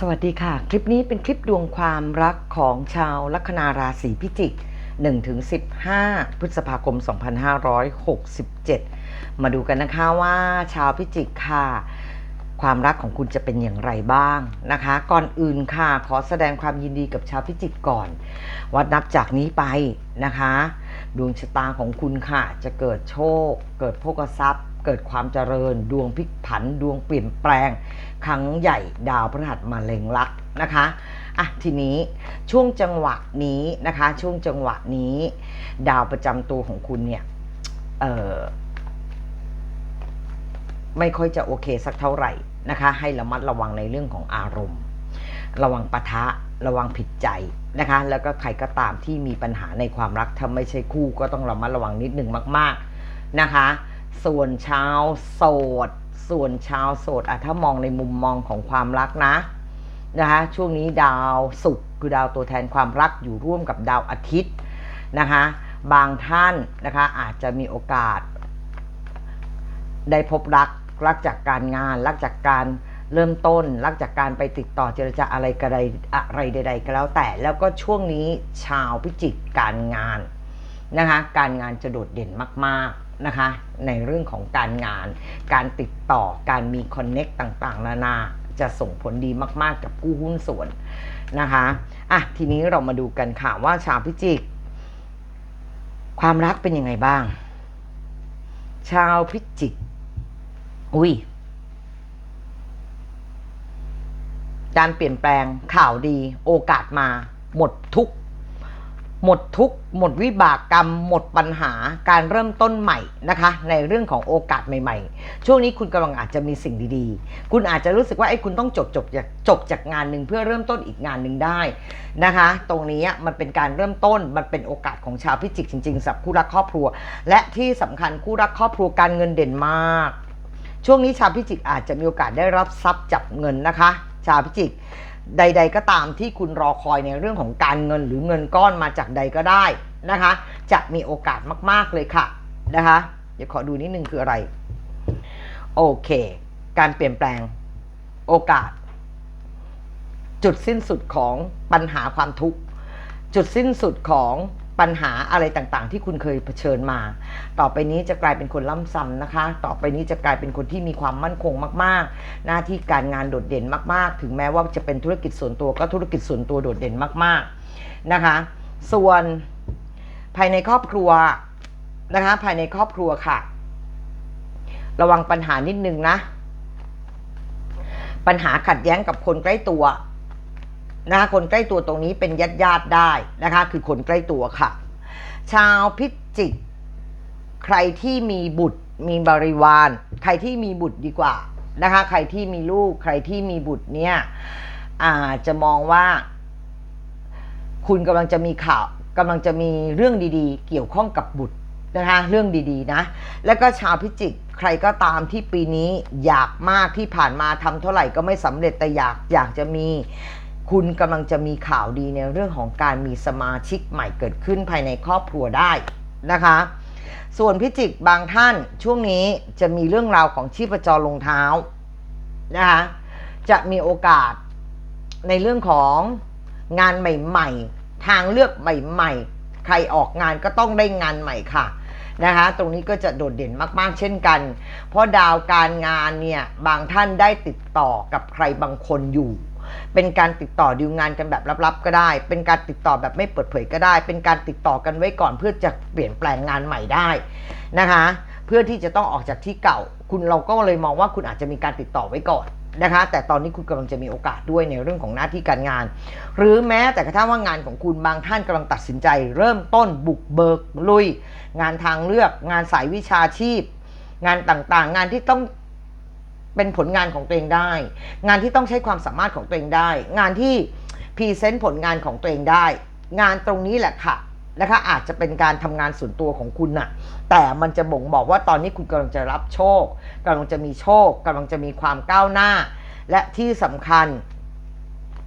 สวัสดีค่ะ คลิปนี้เป็นคลิปดวงความรักของชาวลัคนาราศีพิจิก 1-15 พฤษภาคม 2567 มาดูกันนะคะว่าชาวพิจิกค่ะ ความรักของคุณจะเป็นอย่างไรบ้างนะคะ ก่อนอื่นค่ะ ขอแสดงความยินดีกับชาวพิจิกก่อนว่านับจากนี้ไปนะคะ ดวงชะตาของคุณค่ะ จะเกิดโชค เกิดโภคทรัพย์ เกิดความเจริญ ดวงพลิกผัน ดวงเปลี่ยนแปลง ครั้งใหญ่ดาวพฤหัสมาเล็งลักนะคะอะทีนี้ช่วงจังหวะนี้นะคะ ช่วงจังหวะนี้ ดาวประจำตัวของคุณเนี่ยเออไม่ค่อยจะโอเคสักเท่าไหร่นะคะ ให้ระมัดระวังในเรื่องของอารมณ์ ระวังปะทะระวังผิดใจนะคะ แล้วก็ใครก็ตามที่มีปัญหาในความรักถ้าไม่ใช่คู่ก็ต้องระมัดระวังนิดหนึ่งมาก ๆนะคะ ส่วนชาวโสด ส่วนชาวโสดอะถ้ามองในมุมมองของความรักนะนะคะช่วงนี้ดาวศุกร์คือดาวตัวแทนความรักอยู่ร่วมกับดาวอาทิตย์นะคะบางท่านนะคะอาจจะมีโอกาส ได้พบรักรักจากการงาน รักจากการเริ่มต้น รักจากการไปติดต่อเจรจาอะไรกระไดอะไรใด ๆ ก็แล้วแต่แล้วก็ช่วงนี้ชาวพิจิกการงานนะคะการงานจะโดดเด่นมากๆ นะคะในเรื่องของการงาน การติดต่อการมีคอนเน็กต่างๆ นานาจะส่งผลดีมาก ๆ กับกู้หุ้นส่วนนะคะอะทีนี้เรามาดูกันค่ะว่าชาวพิจิก ความรักเป็นยังไงบ้าง ชาวพิจิก อุ้ยการเปลี่ยนแปลงข่าวดีโอกาสมาหมดทุก หมดทุกข์หมดวิบากกรรม หมดปัญหาการเริ่มต้นใหม่นะคะ ในเรื่องของโอกาสใหม่ ๆ ช่วงนี้คุณกำลังอาจจะมีสิ่งดีๆ คุณอาจจะรู้สึกว่าไอ้คุณต้องจบจบจากจบจากงานหนึ่งเพื่อเริ่มต้นอีกงานหนึ่งได้นะคะ ตรงนี้มันเป็นการเริ่มต้นมันเป็นโอกาสของชาวพิจิกจริงๆสำหรับคู่รักครอบครัว และที่สำคัญคู่รักครอบครัวการเงินเด่นมาก ช่วงนี้ชาวพิจิกอาจจะมีโอกาสได้รับทรัพย์จับเงินนะคะ ชาวพิจิก ใด ๆ ก็ตามที่คุณรอคอยในเรื่องของการเงินหรือเงินก้อนมาจากใดก็ได้นะคะ จะมีโอกาสมาก ๆ เลยค่ะนะคะเดี๋ยวขอดูนิดนึงคืออะไร โอเค การเปลี่ยนแปลงโอกาส จุดสิ้นสุดของปัญหาความทุกข์ จุดสิ้นสุดของ ปัญหาอะไรต่างๆ ที่คุณเคยเผชิญมา ต่อไปนี้จะกลายเป็นคนล่ำซ้ำนะคะ ต่อไปนี้จะกลายเป็นคนที่มีความมั่นคงมากๆ หน้าที่การงานโดดเด่นมากๆ ถึงแม้ว่าจะเป็นธุรกิจส่วนตัวก็ธุรกิจส่วนตัวโดดเด่นมากๆนะคะ ส่วนภายในครอบครัวนะคะ ภายในครอบครัวค่ะ ระวังปัญหานิดนึงนะ ปัญหาขัดแย้งกับคนใกล้ตัว นะคะคนใกล้ตัวตรงนี้เป็นญาติญาติได้นะคะ คือคนใกล้ตัวค่ะ ชาวพิจิก ใครที่มีบุตรมีบริวาร ใครที่มีบุตรดีกว่านะคะ ใครที่มีลูกใครที่มีบุตรเนี่ยอาจจะมองว่า คุณกำลังจะมีข่าวกำลังจะมีเรื่องดีๆ เกี่ยวข้องกับบุตรนะคะเรื่องดีๆนะ แล้วก็ชาวพิจิกใครก็ตามที่ปีนี้อยากมากที่ผ่านมาทำเท่าไหร่ก็ไม่สำเร็จแต่อยากอยากจะมี คุณกำลังจะมีข่าวดีในเรื่องของการมีสมาชิกใหม่เกิดขึ้นภายในครอบครัวได้นะคะ ส่วนพิจิกบางท่านช่วงนี้จะมีเรื่องราวของชีพจรลงเท้านะคะจะมีโอกาสในเรื่องของงานใหม่ๆ ทางเลือกใหม่ๆ ใครออกงานก็ต้องได้งานใหม่ค่ะนะคะ ตรงนี้ก็จะโดดเด่นมากๆ เช่นกัน เพราะดาวการงานเนี่ยบางท่านได้ติดต่อกับใครบางคนอยู่ เป็นการติดต่อดีลงานกันแบบลับๆ ก็ได้ เป็นการติดต่อแบบไม่เปิดเผยก็ได้ เป็นการติดต่อกันไว้ก่อนเพื่อจะเปลี่ยนแปลงงานใหม่ได้นะคะ เพื่อที่จะต้องออกจากที่เก่า คุณเราก็เลยมองว่าคุณอาจจะมีการติดต่อไว้ก่อนนะคะแต่ตอนนี้คุณกำลังจะมีโอกาสด้วยในเรื่องของหน้าที่การงาน หรือแม้แต่กระทั่งว่างานของคุณบางท่านกำลังตัดสินใจ เริ่มต้นบุกเบิกลุย งานทางเลือก งานสายวิชาชีพ งานต่างๆ งานที่ต้อง เป็นผลงานของตัวเองได้ งานที่ต้องใช้ความสามารถของตัวเองได้ งานที่พรีเซนต์ผลงานของตัวเองได้ งานตรงนี้แหละค่ะนะคะอาจจะเป็นการทำงานส่วนตัวของคุณน่ะ แต่มันจะบ่งบอกว่าตอนนี้คุณกำลังจะรับโชคกำลังจะมีโชคกำลังจะมีความก้าวหน้า และที่สำคัญ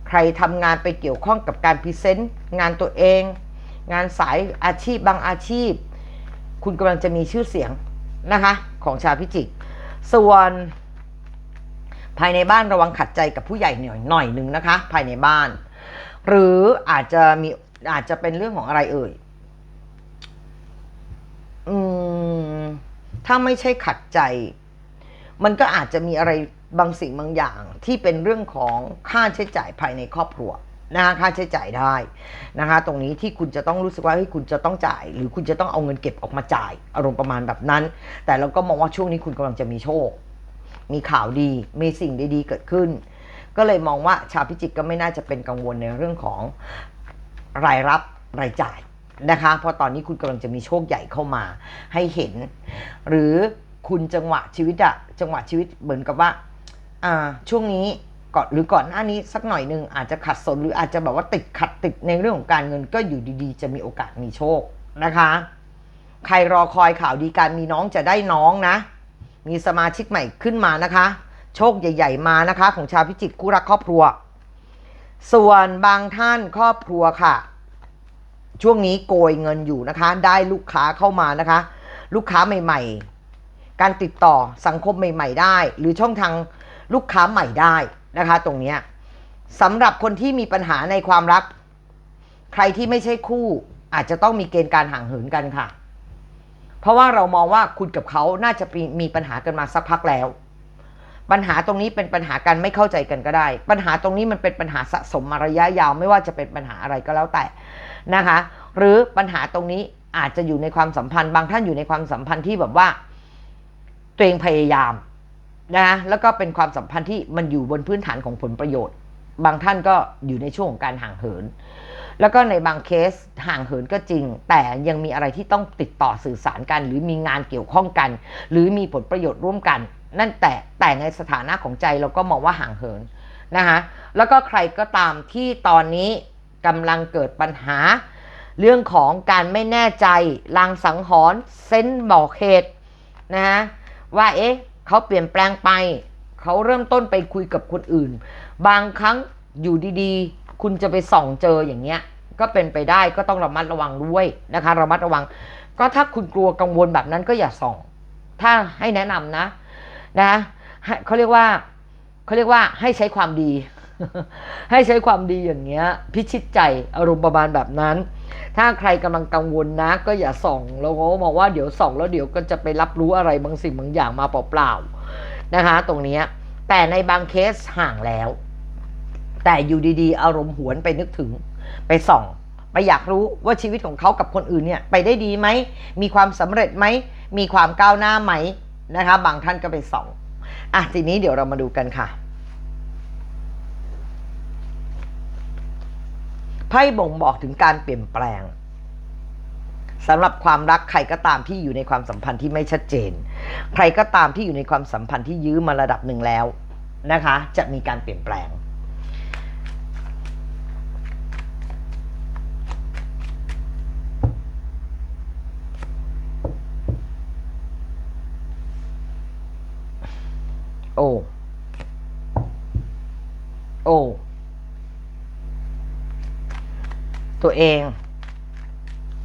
ใครทำงานไปเกี่ยวข้องกับการพรีเซนต์งานตัวเอง งานสายอาชีพบางอาชีพ คุณกำลังจะมีชื่อเสียงนะคะของชาวพิจิก ส่วน ภายในบ้านระวังขัดใจกับผู้ใหญ่หน่อยหน่อยหนึ่งนะคะ ภายในบ้าน หรืออาจจะมีอาจจะเป็นเรื่องของอะไรเอ่ยอืมถ้าไม่ใช่ขัดใจ มันก็อาจจะมีอะไรบางสิ่งบางอย่างที่เป็นเรื่องของค่าใช้จ่ายภายในครอบครัวนะคะค่าใช้จ่ายได้นะคะ ตรงนี้ที่คุณจะต้องรู้สึกว่าเฮ้ยคุณจะต้องจ่าย หรือคุณจะต้องเอาเงินเก็บออกมาจ่าย อารมณ์ประมาณแบบนั้น แต่เราก็มองว่าช่วงนี้คุณกำลังจะมีโชค มีข่าวดี มีสิ่งดีๆเกิดขึ้น ก็เลยมองว่าชาวพิจิกก็ไม่น่าจะเป็นกังวลในเรื่องของรายรับรายจ่ายนะคะเพราะตอนนี้คุณกำลังจะมีโชคใหญ่เข้ามาให้เห็น หรือคุณจังหวะชีวิตอะจังหวะชีวิตเหมือนกับว่าอ่าช่วงนี้ก่อนหรือก่อนหน้านี้สักหน่อยหนึ่งอาจจะขัดสนหรืออาจจะแบบว่าติดขัดติดในเรื่องของการเงินก็อยู่ดีๆ จะมีโอกาสมีโชคนะคะ ใครรอคอยข่าวดีการมีน้องจะได้น้องนะ มีสมาชิกใหม่ขึ้นมานะคะ โชคใหญ่ ๆ มานะคะ ของชาวพิจิกคู่รักครอบครัว ส่วนบางท่านครอบครัวค่ะ ช่วงนี้โกยเงินอยู่นะคะ ได้ลูกค้าเข้ามานะคะ ลูกค้าใหม่ ๆ การติดต่อสังคมใหม่ ๆ ได้ หรือช่องทางลูกค้าใหม่ได้นะคะ ตรงนี้สำหรับคนที่มีปัญหาในความรัก ใครที่ไม่ใช่คู่อาจจะต้องมีเกณฑ์การห่างเหินกันค่ะ เพราะว่าเรามองว่าคุณกับเขาน่าจะมีมีปัญหากันมาสักพักแล้ว ปัญหาตรงนี้เป็นปัญหาการไม่เข้าใจกันก็ได้ ปัญหาตรงนี้มันเป็นปัญหาสะสมมาระยะยาว ไม่ว่าจะเป็นปัญหาอะไรก็แล้วแต่นะคะ หรือปัญหาตรงนี้อาจจะอยู่ในความสัมพันธ์ บางท่านอยู่ในความสัมพันธ์ที่แบบว่า ตัวเองพยายามนะแล้วก็เป็นความสัมพันธ์ที่มันอยู่บนพื้นฐานของผลประโยชน์ บางท่านก็อยู่ในช่วงของการห่างเหิน แล้วก็ในบางเคสห่างเหินก็จริง แต่ยังมีอะไรที่ต้องติดต่อสื่อสารกัน หรือมีงานเกี่ยวข้องกัน หรือมีผลประโยชน์ร่วมกัน นั่นแต่แต่ในสถานะของใจเราก็มองว่าห่างเหินนะคะแล้วก็ใครก็ตามที่ตอนนี้กำลังเกิดปัญหา เรื่องของการไม่แน่ใจลางสังหรณ์เซนบอกเหตุนะฮะว่าเอ๊ะเขาเปลี่ยนแปลงไป เขาเริ่มต้นไปคุยกับคนอื่น บางครั้งอยู่ดีๆ คุณจะไปส่องเจออย่างเงี้ย ก็เป็นไปได้ก็ต้องระมัดระวังด้วยนะคะระมัดระวัง ก็ถ้าคุณกลัวกังวลแบบนั้นก็อย่าส่อง ถ้าให้แนะนำนะนะเขาเรียกว่าเขาเรียกว่าให้ใช้ความดี ให้ใช้ความดีอย่างเงี้ย พิชิตใจอารมณ์ประมาณแบบนั้น ถ้าใครกำลังกังวลนะ ก็อย่าส่องแล้วก็มองว่าเดี๋ยวส่อง แล้วเดี๋ยวก็จะไปรับรู้อะไรบางสิ่งบางอย่างมาเปล่าๆนะคะ ตรงนี้แต่ในบางเคสห่างแล้ว แต่อยู่ดีๆ อารมณ์หวนไปนึกถึง ไปส่อง ไปอยากรู้ว่าชีวิตของเขากับคนอื่นเนี่ยไปได้ดีไหม มีความสำเร็จไหม มีความก้าวหน้าไหมนะคะ บางท่านก็ไปส่องอะทีนี้เดี๋ยวเรามาดูกันค่ะไพ่บ่งบอกถึงการเปลี่ยนแปลงสำหรับความรักใครก็ตามที่อยู่ในความสัมพันธ์ที่ไม่ชัดเจน ใครก็ตามที่อยู่ในความสัมพันธ์ที่ยื้อมาระดับหนึ่งแล้วนะคะ จะมีการเปลี่ยนแปลง โอ้ โอ้ ตัวเอง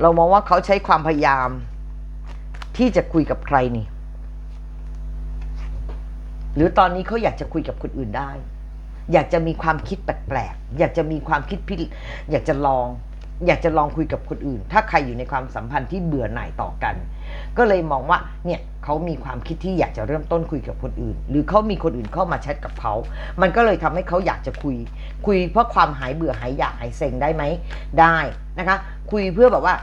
เรามองว่าเขาใช้ความพยายาม ที่จะคุยกับใครนี่ หรือตอนนี้เขาอยากจะคุยกับคนอื่นได้ อยากจะมีความคิดแปลกๆอยากจะมีความคิดพิอยากจะลอง อยากจะลองคุยกับคนอื่น ถ้าใครอยู่ในความสัมพันธ์ที่เบื่อหน่ายต่อกัน ก็เลยมองว่าเนี่ยเขามีความคิดที่อยากจะเริ่มต้นคุยกับคนอื่น หรือเขามีคนอื่นเข้ามาแชทกับเขา มันก็เลยทำให้เขาอยากจะคุย คุยเพื่อความหายเบื่อหายอยากหายเซ็งได้ไหมได้นะคะ คุยเพื่อแบบว่า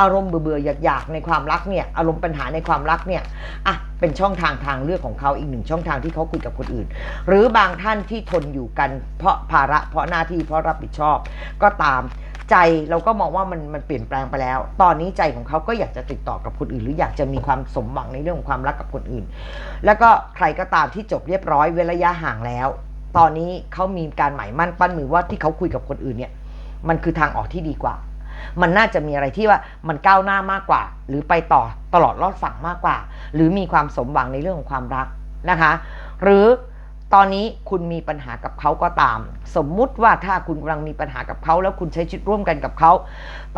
อารมณ์เบื่อๆอยากๆในความรักเนี่ยอารมณ์ปัญหาในความรักเนี่ยอะเป็นช่องทางทางเลือกของเขาอีกหนึ่งช่องทางที่เขาคุยกับคนอื่น หรือบางท่านที่ทนอยู่กันเพราะภาระเพราะหน้าที่เพราะรับผิดชอบก็ตาม ใจเราก็มองว่ามันมันเปลี่ยนแปลงไปแล้ว ตอนนี้ใจของเขาก็อยากจะติดต่อกับคนอื่น หรืออยากจะมีความสมหวังในเรื่องของความรักกับคนอื่น แล้วก็ใครก็ตามที่จบเรียบร้อยเว้นระยะห่างแล้ว ตอนนี้เขามีการหมายมั่นปั้นมือว่าที่เขาคุยกับคนอื่นเนี่ย มันคือทางออกที่ดีกว่า มันน่าจะมีอะไรที่ว่ามันก้าวหน้ามากกว่า หรือไปต่อตลอดรอดฝั่งมากกว่า หรือมีความสมหวังในเรื่องของความรักนะคะ หรือ ตอนนี้คุณมีปัญหากับเขาก็ตาม สมมุติว่าถ้าคุณกำลังมีปัญหากับเขา แล้วคุณใช้ชีวิตร่วมกันกับเขา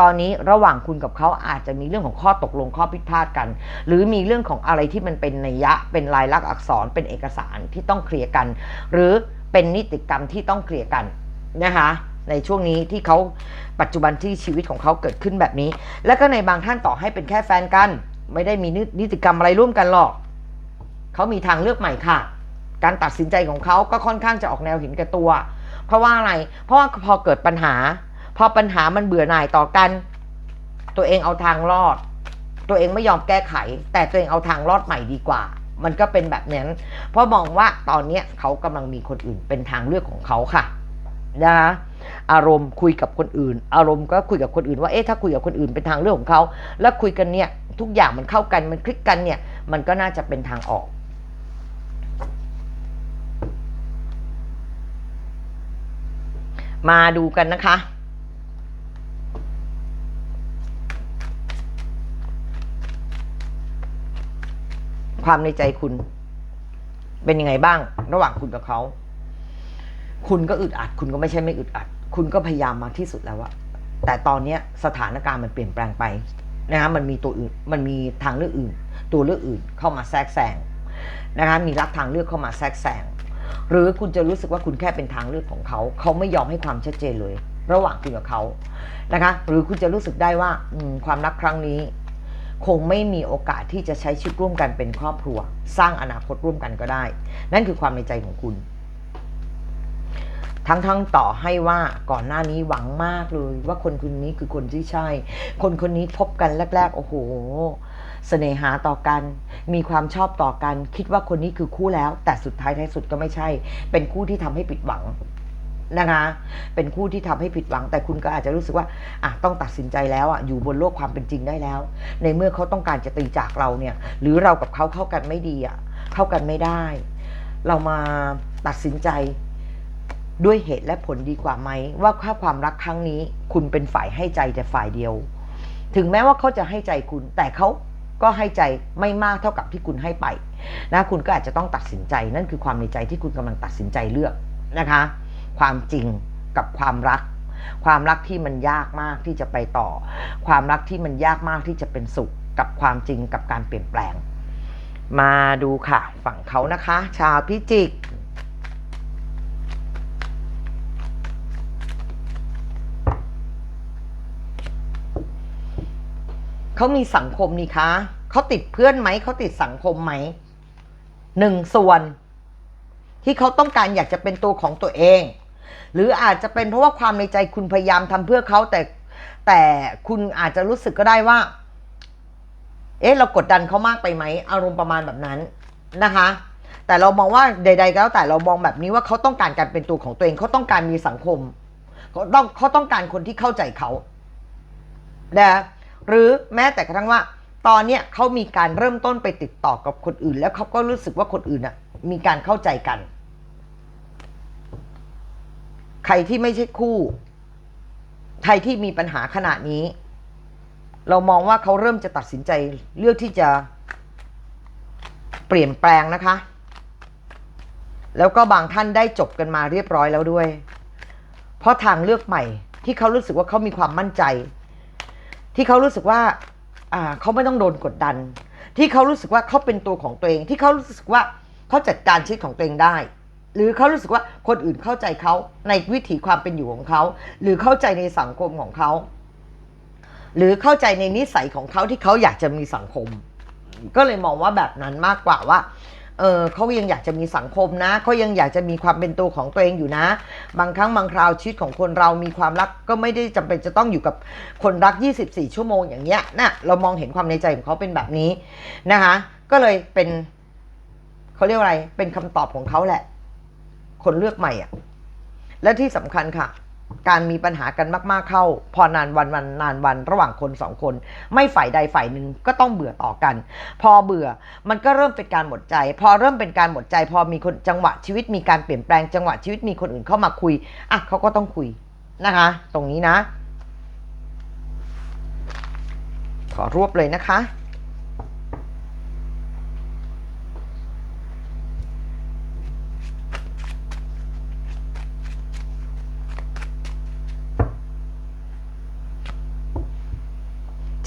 ตอนนี้ระหว่างคุณกับเขาอาจจะมีเรื่องของข้อตกลงข้อพิพาทกัน หรือมีเรื่องของอะไรที่มันเป็นนัยยะ เป็นลายลักษณ์อักษรเป็นเอกสารที่ต้องเคลียร์กัน หรือเป็นนิติกรรมที่ต้องเคลียร์กันนะคะในช่วงนี้ที่เขาปัจจุบันที่ชีวิตของเขาเกิดขึ้นแบบนี้ แล้วก็ในบางท่านต่อให้เป็นแค่แฟนกัน ไม่ได้มีนิติกรรมอะไรร่วมกันหรอกเขามีทางเลือกใหม่ค่ะ การตัดสินใจของเขาก็ค่อนข้างจะออกแนวเห็นแก่ตัว เพราะว่าอะไร เพราะว่าพอเกิดปัญหา พอปัญหามันเบื่อหน่ายต่อกัน ตัวเองเอาทางรอด ตัวเองไม่ยอมแก้ไข แต่ตัวเองเอาทางรอดใหม่ดีกว่า มันก็เป็นแบบนั้น เพราะมองว่าตอนเนี้เขากำลังมีคนอื่นเป็นทางเลือกของเขาค่ะนะคะอารมณ์คุยกับคนอื่น อารมณ์ก็คุยกับคนอื่นว่าเอ๊ะถ้าคุยกับคนอื่นเป็นทางเลือกของเขา แล้วคุยกันเนี่ยทุกอย่างมันเข้ากันมันคลิกกันเนี่ยมันก็น่าจะเป็นทางออก มาดูกันนะคะ ความในใจคุณ เป็นยังไงบ้าง ระหว่างคุณกับเขา คุณก็อึดอัด คุณก็ไม่ใช่ไม่อึดอัด คุณก็พยายามมาที่สุดแล้วอะแต่ตอนเนี้สถานการณ์มันเปลี่ยนแปลงไปนะคะมันมีตัวอื่น มันมีทางเลือกอื่น ตัวเลือกอื่นเข้ามาแทรกแซงนะคะมีรักทางเลือกเข้ามาแทรกแซง หรือคุณจะรู้สึกว่าคุณแค่เป็นทางเลือกของเขา เขาไม่ยอมให้ความชัดเจนเลย ระหว่างคุณกับเขานะคะ หรือคุณจะรู้สึกได้ว่าความรักครั้งนี้ คงไม่มีโอกาสที่จะใช้ชีวิตร่วมกันเป็นครอบครัว สร้างอนาคตร่วมกันก็ได้ นั่นคือความในใจของคุณ ทั้งๆต่อให้ว่าก่อนหน้านี้หวังมากเลย ว่าคนคนนี้คือคนที่ใช่ คนคนนี้พบกันแรก ๆ โอ้โห เสน่หาต่อกัน มีความชอบต่อกัน คิดว่าคนนี้คือคู่แล้ว แต่สุดท้ายท้ายสุดก็ไม่ใช่ เป็นคู่ที่ทำให้ผิดหวังนะคะ เป็นคู่ที่ทำให้ผิดหวัง แต่คุณก็อาจจะรู้สึกว่าอะต้องตัดสินใจแล้วอะอยู่บนโลกความเป็นจริงได้แล้ว ในเมื่อเขาต้องการจะตีจากเราเนี่ย หรือเรากับเขาเข้ากันไม่ดีอะเข้ากันไม่ได้ เรามาตัดสินใจด้วยเหตุและผลดีกว่าไหม ว่าค่าความรักครั้งนี้ คุณเป็นฝ่ายให้ใจแต่ฝ่ายเดียว ถึงแม้ว่าเขาจะให้ใจคุณ แต่เขา ก็ให้ใจไม่มากเท่ากับที่คุณให้ไปนะคุณก็อาจจะต้องตัดสินใจ นั่นคือความในใจที่คุณกำลังตัดสินใจเลือกนะคะ ความจริงกับความรัก ความรักที่มันยากมากที่จะไปต่อ ความรักที่มันยากมากที่จะเป็นสุข กับความจริงกับการเปลี่ยนแปลง มาดูค่ะ ฝั่งเขานะคะ ชาวพิจิก เขามีสังคมนี่คะเขาติดเพื่อนไหมเขาติดสังคมไหมหนึ่งส่วน ที่เขาต้องการอยากจะเป็นตัวของตัวเอง หรืออาจจะเป็นเพราะว่าความในใจคุณพยายามทำเพื่อเขาแต่แต่คุณอาจจะรู้สึกก็ได้ว่า เอ๊ะเรากดดันเขามากไปไหมอารมณ์ประมาณแบบนั้นนะคะ แต่เรามองว่าใด ๆ ก็แล้วแต่เรามองแบบนี้ว่าเขาต้องการการเป็นตัวของตัวเองเขาต้องการมีสังคมเขาต้องเขาต้องการคนที่เข้าใจเขานะ หรือแม้แต่กระทั่งว่า ตอนเนี้ยเขามีการเริ่มต้นไปติดต่อกับคนอื่น แล้วเขาก็รู้สึกว่าคนอื่นอะมีการเข้าใจกัน ใครที่ไม่ใช่คู่ ใครที่มีปัญหาขนาดนี้ เรามองว่าเขาเริ่มจะตัดสินใจเลือกที่จะเปลี่ยนแปลงนะคะ แล้วก็บางท่านได้จบกันมาเรียบร้อยแล้วด้วย เพราะทางเลือกใหม่ที่เขารู้สึกว่าเขามีความมั่นใจ ที่เขารู้สึกว่าอ่าเขาไม่ต้องโดนกดดัน ที่เขารู้สึกว่าเขาเป็นตัวของตัวเอง ที่เขารู้สึกว่าเขาจัดการชีวิตของตัวเองได้ หรือเขารู้สึกว่าคนอื่นเข้าใจเขาในวิถีความเป็นอยู่ของเขา หรือเข้าใจในสังคมของเขา หรือเข้าใจในนิสัยของเขาที่เขาอยากจะมีสังคม ก็เลยมองว่าแบบนั้นมากกว่าว่า เออเขายังอยากจะมีสังคมนะเขายังอยากจะมีความเป็นตัวของตัวเองอยู่นะ บางครั้งบางคราวชีวิตของคนเรามีความรักก็ไม่ได้จำเป็นจะต้องอยู่กับคนรัก 24 ชั่วโมงอย่างเงี้ยนะเรามองเห็นความในใจของเขาเป็นแบบนี้นะคะ ก็เลยเป็นเขาเรียกว่าอะไรเป็นคำตอบของเขาแหละ คนเลือกใหม่อะและที่สำคัญค่ะ การมีปัญหากันมาก ๆ เข้า พอนานวันวันนานวันระหว่างคนสองคน ไม่ฝ่ายใดฝ่ายหนึ่งก็ต้องเบื่อต่อกัน พอเบื่อมันก็เริ่มเป็นการหมดใจ พอเริ่มเป็นการหมดใจ พอมีคนจังหวะชีวิตมีการเปลี่ยนแปลงจังหวะชีวิตมีคนอื่นเข้ามาคุยอะเขาก็ต้องคุยนะคะ ตรงนี้นะ ขอรวบเลยนะคะ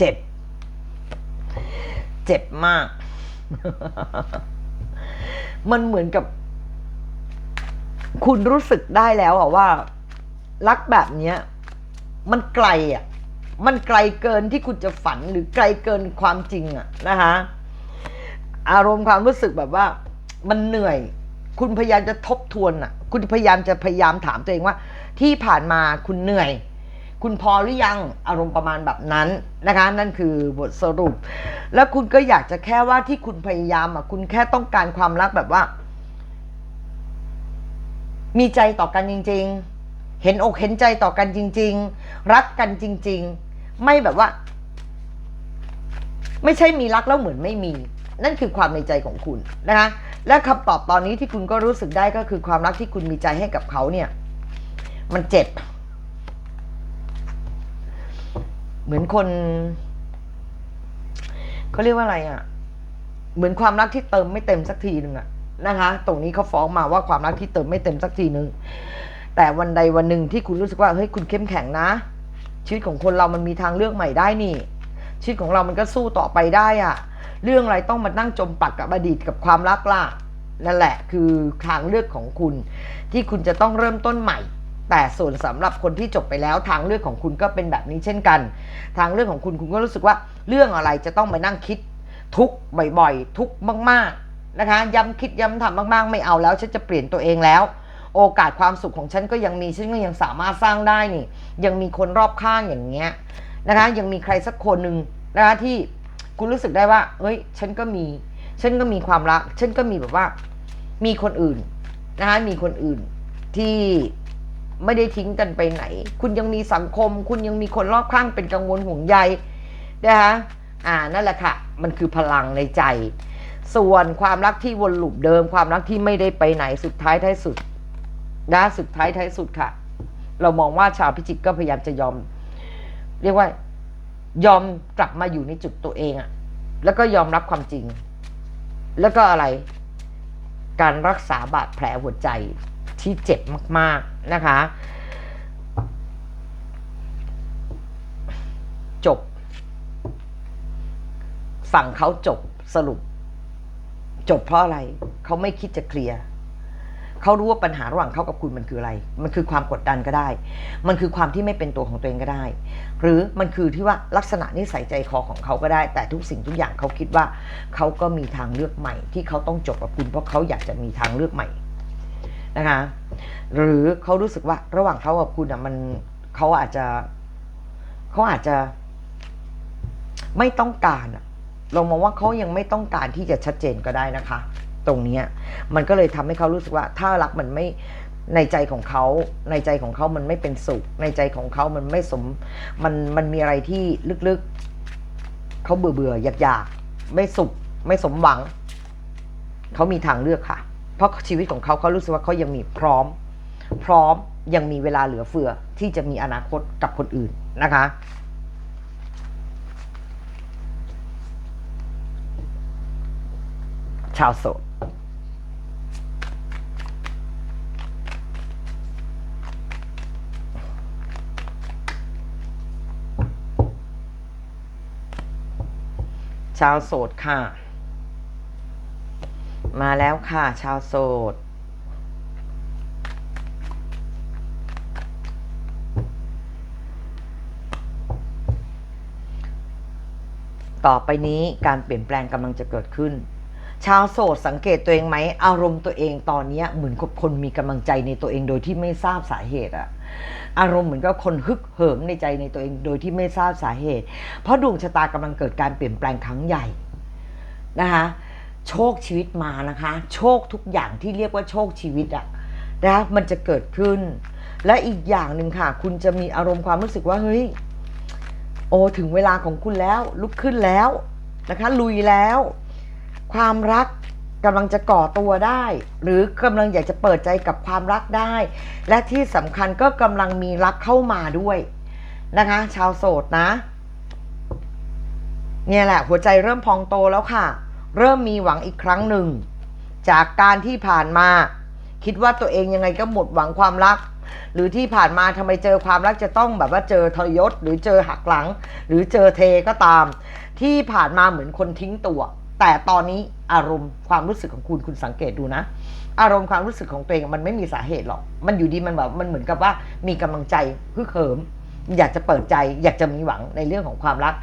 พ เจ็บ เจ็บมาก มันเหมือนกับ คุณรู้สึกได้แล้วอะว่า รักแบบเนี้ย มันไกลอะมันไกลเกินที่คุณจะฝันหรือไกลเกินความจริงอะนะคะ อารมณ์ความรู้สึกแบบว่า มันเหนื่อย คุณพยายามจะทบทวนอะคุณพยายามจะพยายามถามตัวเองว่า ที่ผ่านมาคุณเหนื่อย คุณพอหรือยังอารมณ์ประมาณแบบนั้นนะคะนั่นคือบทสรุป แล้วคุณก็อยากจะแค่ว่าที่คุณพยายามอะคุณแค่ต้องการความรักแบบว่า มีใจต่อกันจริง ๆ เห็นอกเห็นใจต่อกันจริง ๆ รักกันจริง ๆ ไม่แบบว่า ไม่ใช่มีรักแล้วเหมือนไม่มี นั่นคือความในใจของคุณนะคะและคำตอบตอนนี้ที่คุณก็รู้สึกได้ก็คือความรักที่คุณมีใจให้กับเขาเนี่ย มันเจ็บ เหมือนคนเขาเรียกว่าอะไรอะ่ะ เหมือนความรักที่เติมไม่เต็มสักทีหนึ่งอะนะคะ ตรงนี้เขาฟ้องมาว่าความรักที่เติมไม่เต็มสักทีหนึ่งแต่วันใดวันหนึ่งที่คุณรู้สึกว่าเฮ้ยคุณเข้มแข็งนะ ชีวิตของคนเรามันมีทางเลือกใหม่ได้นี่ ชีวิตของเรามันก็สู้ต่อไปได้อะเรื่องอะไรต้องมานั่งจมปักกับอดีตกับความรักล่ะนั่นแหละคือทางเลือกของคุณ ที่คุณจะต้องเริ่มต้นใหม่ แต่ส่วนสำหรับคนที่จบไปแล้วทางเลือกของคุณก็เป็นแบบนี้เช่นกัน ทางเลือกของคุณคุณก็รู้สึกว่าเรื่องอะไรจะต้องมานั่งคิดทุกบ่อยๆ ทุกมากๆนะคะ ย้ำคิดย้ำทำมากๆ ไม่เอาแล้วฉันจะเปลี่ยนตัวเองแล้ว โอกาสความสุขของฉันก็ยังมีฉันก็ยังสามารถสร้างได้นี่ ยังมีคนรอบข้างอย่างเงี้ยนะคะยังมีใครสักคนหนึ่งนะคะที่คุณรู้สึกได้ว่าเฮ้ย ฉันก็มี ฉันก็มีความรัก ฉันก็มีแบบว่า มีคนอื่นนะคะมีคนอื่นที่ ไม่ได้ทิ้งกันไปไหน คุณยังมีสังคม คุณยังมีคนรอบข้างเป็นกังวลห่วงใยนะคะอ่านั่นแหละค่ะ มันคือพลังในใจ ส่วนความรักที่วนลูปเดิม ความรักที่ไม่ได้ไปไหนสุดท้ายท้ายสุดนะสุดท้ายท้ายสุดค่ะ เรามองว่าชาวพิจิกก็พยายามจะยอม เรียกว่า ยอมกลับมาอยู่ในจุดตัวเองอะแล้วก็ยอมรับความจริง แล้วก็อะไร การรักษาบาดแผลหัวใจ ที่เจ็บมาก ๆ นะคะ จบ ฝั่งเขาจบสรุป จบเพราะอะไร เขาไม่คิดจะเคลียร์เขารู้ว่าปัญหาระหว่างเขากับคุณมันคืออะไร มันคือความกดดันก็ได้ มันคือความที่ไม่เป็นตัวของตัวเองก็ได้ หรือมันคือที่ว่าลักษณะนิสัยใจคอของเขาก็ได้ แต่ทุกสิ่งทุกอย่างเขาคิดว่าเขาก็มีทางเลือกใหม่ ที่เขาต้องจบกับคุณเพราะเขาอยากจะมีทางเลือกใหม่ นะคะ หรือเขารู้สึกว่าระหว่างเขากับคุณอะมันเขาอาจจะเขาอาจจะไม่ต้องการอะเรามองว่าเขายังไม่ต้องการที่จะชัดเจนก็ได้นะคะ ตรงนี้มันก็เลยทำให้เขารู้สึกว่า ถ้ารักมันไม่ในใจของเขา ในใจของเขามันไม่เป็นสุข ในใจของเขามันไม่สม มันมันมีอะไรที่ลึกๆเขาเบื่อเบื่อๆอยากๆไม่สุข ไม่สมหวัง เขามีทางเลือกค่ะ เพราะชีวิตของเขาเขารู้สึกว่าเขายังมีพร้อม พร้อมยังมีเวลาเหลือเฟือที่จะมีอนาคตกับคนอื่นนะคะ ชาวโสดชาวโสดค่ะ มาแล้วค่ะ ชาวโสด ต่อไปนี้การเปลี่ยนแปลงกำลังจะเกิดขึ้น ชาวโสดสังเกตตัวเองไหม อารมณ์ตัวเองตอนนี้เหมือนกับคนมีกำลังใจในตัวเองโดยที่ไม่ทราบสาเหตุอะอารมณ์เหมือนกับคนฮึกเหิมในใจในตัวเองโดยที่ไม่ทราบสาเหตุ เพราะดวงชะตากำลังเกิดการเปลี่ยนแปลงครั้งใหญ่นะคะ โชคชีวิตมานะคะ โชคทุกอย่างที่เรียกว่าโชคชีวิตอะนะมันจะเกิดขึ้น และอีกอย่างหนึ่งค่ะ คุณจะมีอารมณ์ความรู้สึกว่าเฮ้ยโอ้ถึงเวลาของคุณแล้ว ลุกขึ้นแล้วนะคะ ลุยแล้ว ความรักกำลังจะก่อตัวได้ หรือกำลังอยากจะเปิดใจกับความรักได้ และที่สำคัญก็กำลังมีรักเข้ามาด้วยนะคะ ชาวโสดนะ เนี่ยแหละ หัวใจเริ่มพองโตแล้วค่ะ เริ่มมีหวังอีกครั้งหนึ่ง จากการที่ผ่านมา คิดว่าตัวเองยังไงก็หมดหวังความรัก หรือที่ผ่านมาทำไมเจอความรักจะต้องแบบว่าเจอทรยศ หรือเจอหักหลัง หรือเจอเทก็ตาม ที่ผ่านมาเหมือนคนทิ้งตัว แต่ตอนนี้อารมณ์ความรู้สึกของคุณคุณสังเกตดูนะ อารมณ์ความรู้สึกของตัวเองมันไม่มีสาเหตุหรอก มันอยู่ดีมันแบบมันเหมือนกับว่ามีกำลังใจฮึกเหิม อยากจะเปิดใจ อยากจะมีหวังในเรื่องของความรัก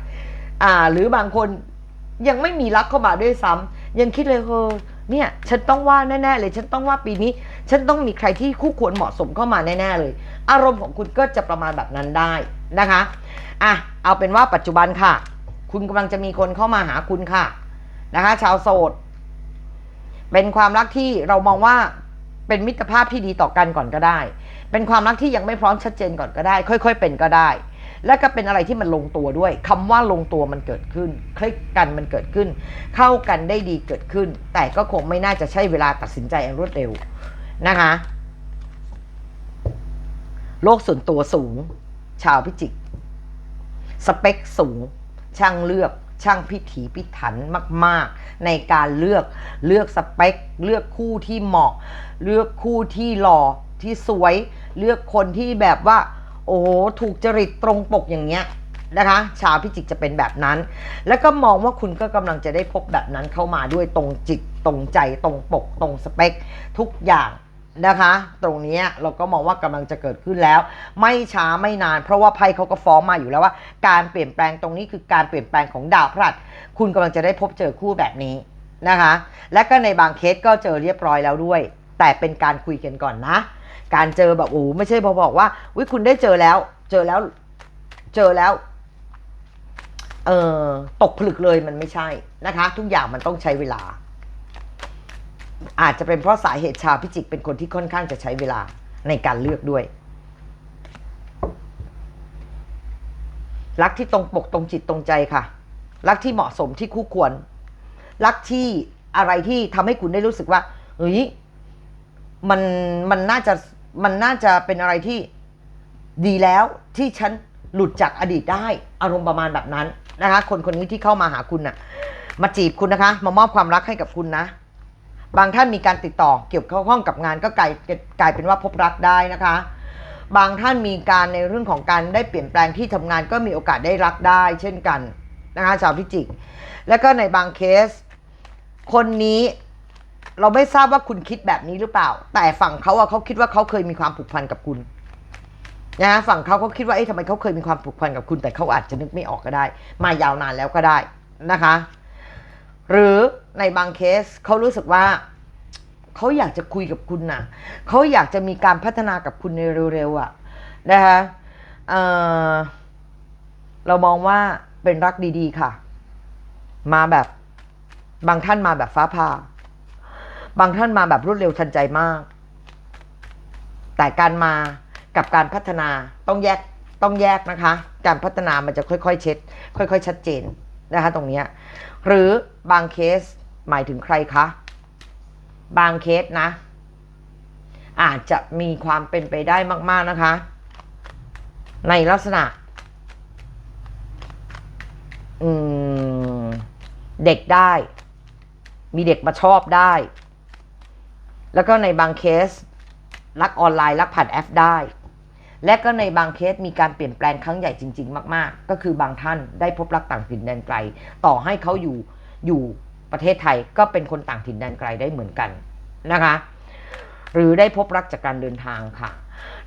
อ่า หรือบางคน ยังไม่มีรักเข้ามาด้วยซ้ำยังคิดเลยเฮ้เนี่ย ฉันต้องว่าแน่ๆเลย ฉันต้องว่าปีนี้ ฉันต้องมีใครที่คู่ควรเหมาะสมเข้ามาแน่ๆเลย อารมณ์ของคุณก็จะประมาณแบบนั้นได้นะคะอะเอาเป็นว่าปัจจุบันค่ะ คุณกำลังจะมีคนเข้ามาหาคุณค่ะนะคะ ชาวโสดเป็นความรักที่เรามองว่าเป็นมิตรภาพที่ดีต่อกันก่อนก็ได้ เป็นความรักที่ยังไม่พร้อมชัดเจนก่อนก็ได้ ค่อย ๆ เป็นก็ได้ และก็เป็นอะไรที่มันลงตัวด้วยคำว่าลงตัวมันเกิดขึ้น คลิกกันมันเกิดขึ้น เข้ากันได้ดีเกิดขึ้น แต่ก็คงไม่น่าจะใช่เวลาตัดสินใจอันรวดเร็วนะคะโลกส่วนตัวสูง ชาวพิจิก สเปคสูง ช่างเลือกช่างพิถีพิถันมาก ๆ ในการเลือกเลือกสเปค เลือกคู่ที่เหมาะ เลือกคู่ที่หล่อที่สวย เลือกคนที่แบบว่า โอ้โหถูกจริตตรงปกอย่างเงี้ยนะคะ ชาวพิจิกจะเป็นแบบนั้น แล้วก็มองว่าคุณก็กำลังจะได้พบแบบนั้นเข้ามาด้วยตรงจิตตรงใจตรงปก ตรงสเปค ทุกอย่างนะคะ ตรงนี้เราก็มองว่ากำลังจะเกิดขึ้นแล้ว ไม่ช้าไม่นาน เพราะว่าไพ่เขาก็ฟ้องมาอยู่แล้วว่า การเปลี่ยนแปลงตรงนี้คือการเปลี่ยนแปลงของดาวพฤหัสคุณกำลังจะได้พบเจอคู่แบบนี้นะคะ และก็ในบางเคสก็เจอเรียบร้อยแล้วด้วย แต่เป็นการคุยกันก่อนนะ การเจอแบบโอ้ไม่ใช่พอบอกว่าวิคุณได้เจอแล้ว เจอแล้วเจอแล้วเออตกผลึกเลยมันไม่ใช่นะคะ ทุกอย่างมันต้องใช้เวลา อาจจะเป็นเพราะสาเหตุชาวพิจิกเป็นคนที่ค่อนข้างจะใช้เวลาในการเลือกด้วย รักที่ตรงปกตรงจิตตรงใจค่ะ รักที่เหมาะสมที่คู่ควร รักที่อะไรที่ทำให้คุณได้รู้สึกว่าเฮ้ยมันมันน่าจะ มันน่าจะเป็นอะไรที่ดีแล้วที่ฉันหลุดจากอดีตได้ อารมณ์ประมาณแบบนั้นนะคะ คนคนนี้ที่เข้ามาหาคุณน่ะ มาจีบคุณนะคะ มามอบความรักให้กับคุณนะ บางท่านมีการติดต่อเกี่ยวข้องกับงานก็กลายกลายเป็นว่าพบรักได้นะคะ บางท่านมีการในเรื่องของการได้เปลี่ยนแปลงที่ทำงานก็มีโอกาสได้รักได้ เช่นกันนะคะชาวพิจิก แล้วก็ในบางเคส คนนี้ เราไม่ทราบว่าคุณคิดแบบนี้หรือเปล่า แต่ฝั่งเขาอะเขาคิดว่าเขาเคยมีความผูกพันกับคุณนะฝั่งเขาเขาคิดว่าเอ๊ะทำไมเขาเคยมีความผูกพันกับคุณ แต่เขาอาจจะนึกไม่ออกก็ได้ มายาวนานแล้วก็ได้นะคะ หรือในบางเคสเขารู้สึกว่าเขาอยากจะคุยกับคุณนะเขาอยากจะมีการพัฒนากับคุณในเร็วๆอะ่ะนะคะเออเรามองว่าเป็นรักดีๆค่ะ มาแบบบางท่านมาแบบฟ้าผ่า บางท่านมาแบบรวดเร็วทันใจมาก แต่การมากับการพัฒนาต้องแยกต้องแยกนะคะ การพัฒนามันจะค่อยๆ เช็ด ค่อย ๆ ชัดเจนนะคะตรงนี้หรือบางเคสหมายถึงใครคะ บางเคสนะ อาจจะมีความเป็นไปได้มาก ๆนะคะ ในลักษณะเด็กได้ มีเด็กมาชอบได้ แล้วก็ในบางเคสรักออนไลน์รักผ่านแอปได้ และก็ในบางเคสมีการเปลี่ยนแปลงครั้งใหญ่จริง ๆ มาก ๆ ก็คือบางท่านได้พบรักต่างถิ่นแดนไกล ต่อให้เขาอยู่อยู่ประเทศไทยก็เป็นคนต่างถิ่นแดนไกลได้เหมือนกันนะคะ หรือได้พบรักจากการเดินทางค่ะ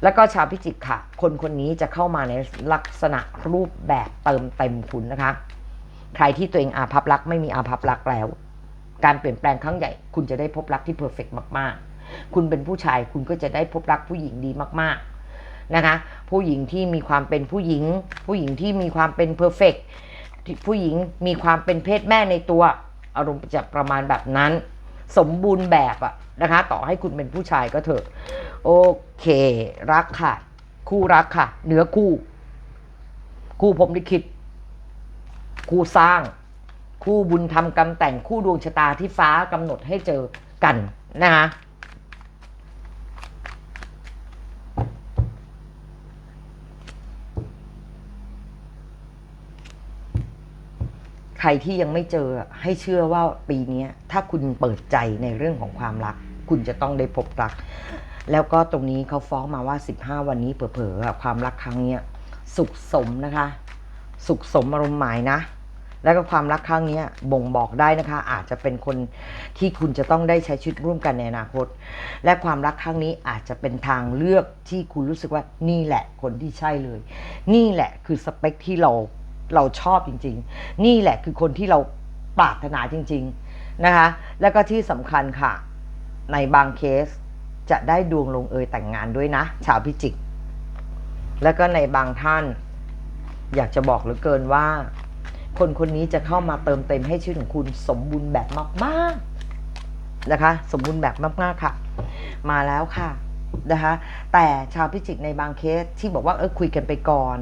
แล้วก็ชาวพิจิกค่ะ คนคนนี้จะเข้ามาในลักษณะรูปแบบเติมเต็มคุณนะคะ ใครที่ตัวเองอาภัพรักไม่มีอาภัพรักแล้ว การเปลี่ยนแปลงครั้งใหญ่ คุณจะได้พบรักที่เพอร์เฟกมาก ๆ คุณเป็นผู้ชายคุณก็จะได้พบรักผู้หญิงดีมาก ๆ นะคะ ผู้หญิงที่มีความเป็นผู้หญิง ผู้หญิงที่มีความเป็นเพอร์เฟกผู้หญิงมีความเป็นเพศแม่ในตัว อารมณ์จะประมาณแบบนั้น สมบูรณ์แบบอะนะคะ ต่อให้คุณเป็นผู้ชายก็เถอะ โอเค รักค่ะ คู่รักค่ะเนื้อคู่ คู่ผมลิขิตคู่สร้าง คู่บุญธรรมกรรมแต่งคู่ดวงชะตาที่ฟ้ากำหนดให้เจอกันนะคะใครที่ยังไม่เจอให้เชื่อว่าปีนี้ถ้าคุณเปิดใจในเรื่องของความรัก คุณจะต้องได้พบรัก แล้วก็ตรงนี้เขาฟ้องมาว่า 15 วันนี้เผลอๆความรักครั้งนี้สุขสมนะคะ สุขสมอารมณ์หมายนะ แล้วก็ความรักครั้งนี้บ่งบอกได้นะคะ อาจจะเป็นคนที่คุณจะต้องได้ใช้ชีวิตร่วมกันในอนาคต และความรักครั้งนี้อาจจะเป็นทางเลือกที่คุณรู้สึกว่านี่แหละคนที่ใช่เลย นี่แหละคือสเปคที่เราเราชอบจริง ๆ นี่แหละคือคนที่เราปรารถนาจริง ๆนะคะ แล้วก็ที่สำคัญค่ะ ในบางเคสจะได้ดวงลงเอยแต่งงานด้วยนะ ชาวพิจิก แล้วก็ในบางท่าน อยากจะบอกเหลือเกินว่า คนคนนี้จะเข้ามาเติมเต็มให้ชีวิตของคุณสมบูรณ์แบบมากๆนะคะ สมบูรณ์แบบมากๆค่ะ มาแล้วค่ะนะคะ แต่ชาวพิจิกในบางเคสที่บอกว่าเออคุยกันไปก่อน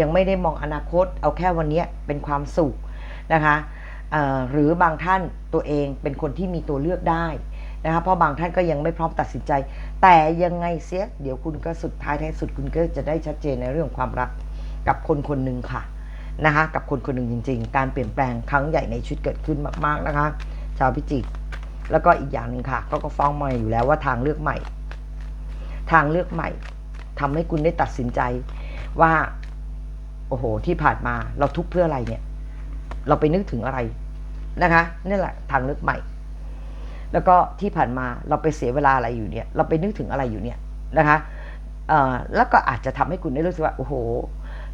ยังไม่ได้มองอนาคต เอาแค่วันนี้เป็นความสุขนะคะหรือบางท่านตัวเองเป็นคนที่มีตัวเลือกได้นะคะเพราะบางท่านก็ยังไม่พร้อมตัดสินใจ แต่ยังไงเสียเดี๋ยวคุณก็สุดท้ายท้ายสุดคุณก็จะได้ชัดเจนในเรื่องความรักกับคนคนหนึ่งค่ะ นะคะกับคนคนหนึ่งจริง ๆ การเปลี่ยนแปลงครั้งใหญ่ในชีวิตเกิดขึ้นมาก ๆนะคะ ชาวพิจิก แล้วก็อีกอย่างหนึ่งค่ะก็ก็ฟ้องมาอยู่แล้วว่าทางเลือกใหม่ ทางเลือกใหม่ทำให้คุณได้ตัดสินใจว่า โอ้โห ที่ผ่านมาเราทุกข์เพื่ออะไรเนี่ย เราไปนึกถึงอะไรนะคะนี่แหละทางเลือกใหม่ แล้วก็ที่ผ่านมาเราไปเสียเวลาอะไรอยู่เนี่ย เราไปนึกถึงอะไรอยู่เนี่ยนะคะแล้วก็อาจจะทำให้คุณได้รู้สึกว่าโอ้โห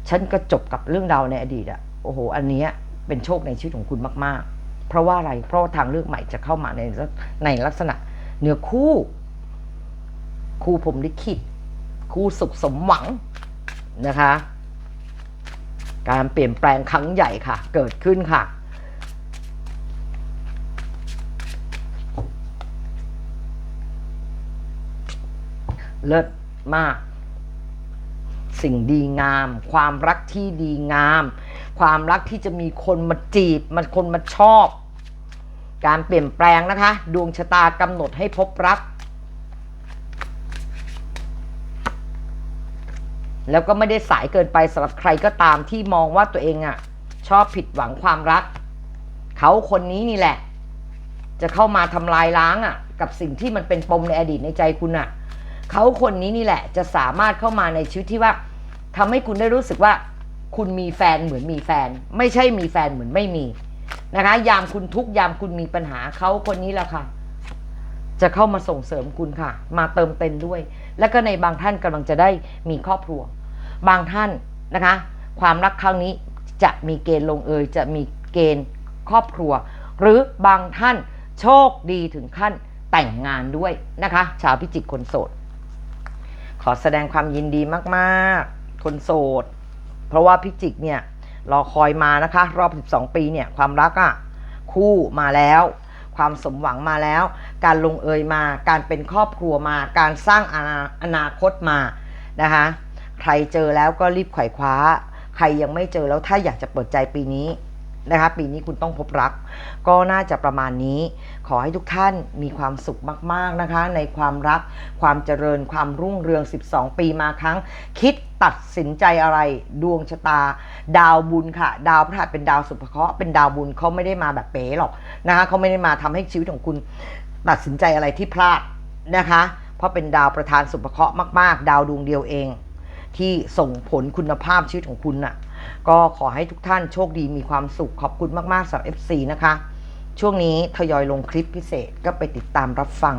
ฉันก็จบกับเรื่องราวในอดีตอะโอ้โห อันเนี้ยเป็นโชคในชีวิตของคุณมาก ๆ เพราะว่าอะไร เพราะว่าทางเลือกใหม่จะเข้ามาในในลักษณะเนื้อคู่ คู่ผมลิขิต คู่สุขสมหวังนะคะ การเปลี่ยนแปลงครั้งใหญ่ค่ะ เกิดขึ้นค่ะเลิศมาก สิ่งดีงาม ความรักที่ดีงาม ความรักที่จะมีคนมาจีบมันคนมาชอบ การเปลี่ยนแปลงนะคะ ดวงชะตากำหนดให้พบรัก แล้วก็ไม่ได้สายเกินไปสำหรับใครก็ตามที่มองว่าตัวเองอะ่ะชอบผิดหวังความรัก เขาคนนี้นี่แหละ จะเข้ามาทำลายล้างอะ่ะกับสิ่งที่มันเป็นปมในอดีตในใจคุณอะ่ะเขาคนนี้นี่แหละจะสามารถเข้ามาในชีวิตที่ว่า ทำให้คุณได้รู้สึกว่า คุณมีแฟนเหมือนมีแฟน ไม่ใช่มีแฟนเหมือนไม่มีนะคะ ยามคุณทุกยามคุณมีปัญหาเขาคนนี้แหละค่ะ จะเข้ามาส่งเสริมคุณค่ะ มาเติมเต็มด้วย แล้วก็ในบางท่านกำลังจะได้มีครอบครัว บางท่านนะคะ ความรักครั้งนี้จะมีเกณฑ์ลงเอย จะมีเกณฑ์ครอบครัว หรือบางท่านโชคดีถึงขั้นแต่งงานด้วยนะคะ ชาวพิจิกคนโสด ขอแสดงความยินดีมาก ๆ คนโสด เพราะว่าพิจิกเนี่ยรอคอยมานะคะ รอบ 12 ปีเนี่ยความรักอะ่ะคู่มาแล้ว ความสมหวังมาแล้ว การลงเอยมา การเป็นครอบครัวมา การสร้างอนาอนาคตมานะคะใครเจอแล้วก็รีบไขว่คว้า ใครยังไม่เจอแล้วถ้าอยากจะเปิดใจปีนี้ นะคะปีนี้คุณต้องพบรัก ก็น่าจะประมาณนี้ ขอให้ทุกท่านมีความสุขมาก ๆ นะคะ ในความรักความเจริญความรุ่งเรือง 12 ปีมาครั้ง คิดตัดสินใจอะไรดวงชะตา ดาวบุญค่ะ ดาวพฤหัสเป็นดาวสุภเคราะห์เป็นดาวบุญเขาไม่ได้มาแบบเป๋หรอกนะคะเขาไม่ได้มาทำให้ชีวิตของคุณตัดสินใจอะไรที่พลาดนะคะ เพราะเป็นดาวประธานสุภเคราะห์มาก ๆ ดาวดวงเดียวเอง ที่ส่งผลคุณภาพชีวิตของคุณน่ะ ก็ขอให้ทุกท่านโชคดีมีความสุขขอบคุณมากๆสำหรับ FC นะคะ ช่วงนี้ทยอยลงคลิปพิเศษก็ไปติดตามรับฟัง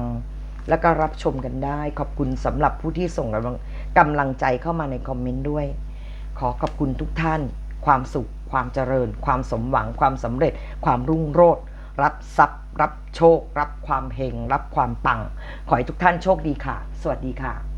แล้วก็รับชมกันได้ ขอบคุณสำหรับผู้ที่ส่งกำลังกำลังใจเข้ามาในคอมเมนต์ด้วย ขอขอบคุณทุกท่าน ความสุข ความเจริญ ความสมหวัง ความสำเร็จ ความรุ่งโรจน์รับทรัพย์ รับโชค รับความเฮงรับความปัง ขอให้ทุกท่านโชคดีค่ะ สวัสดีค่ะ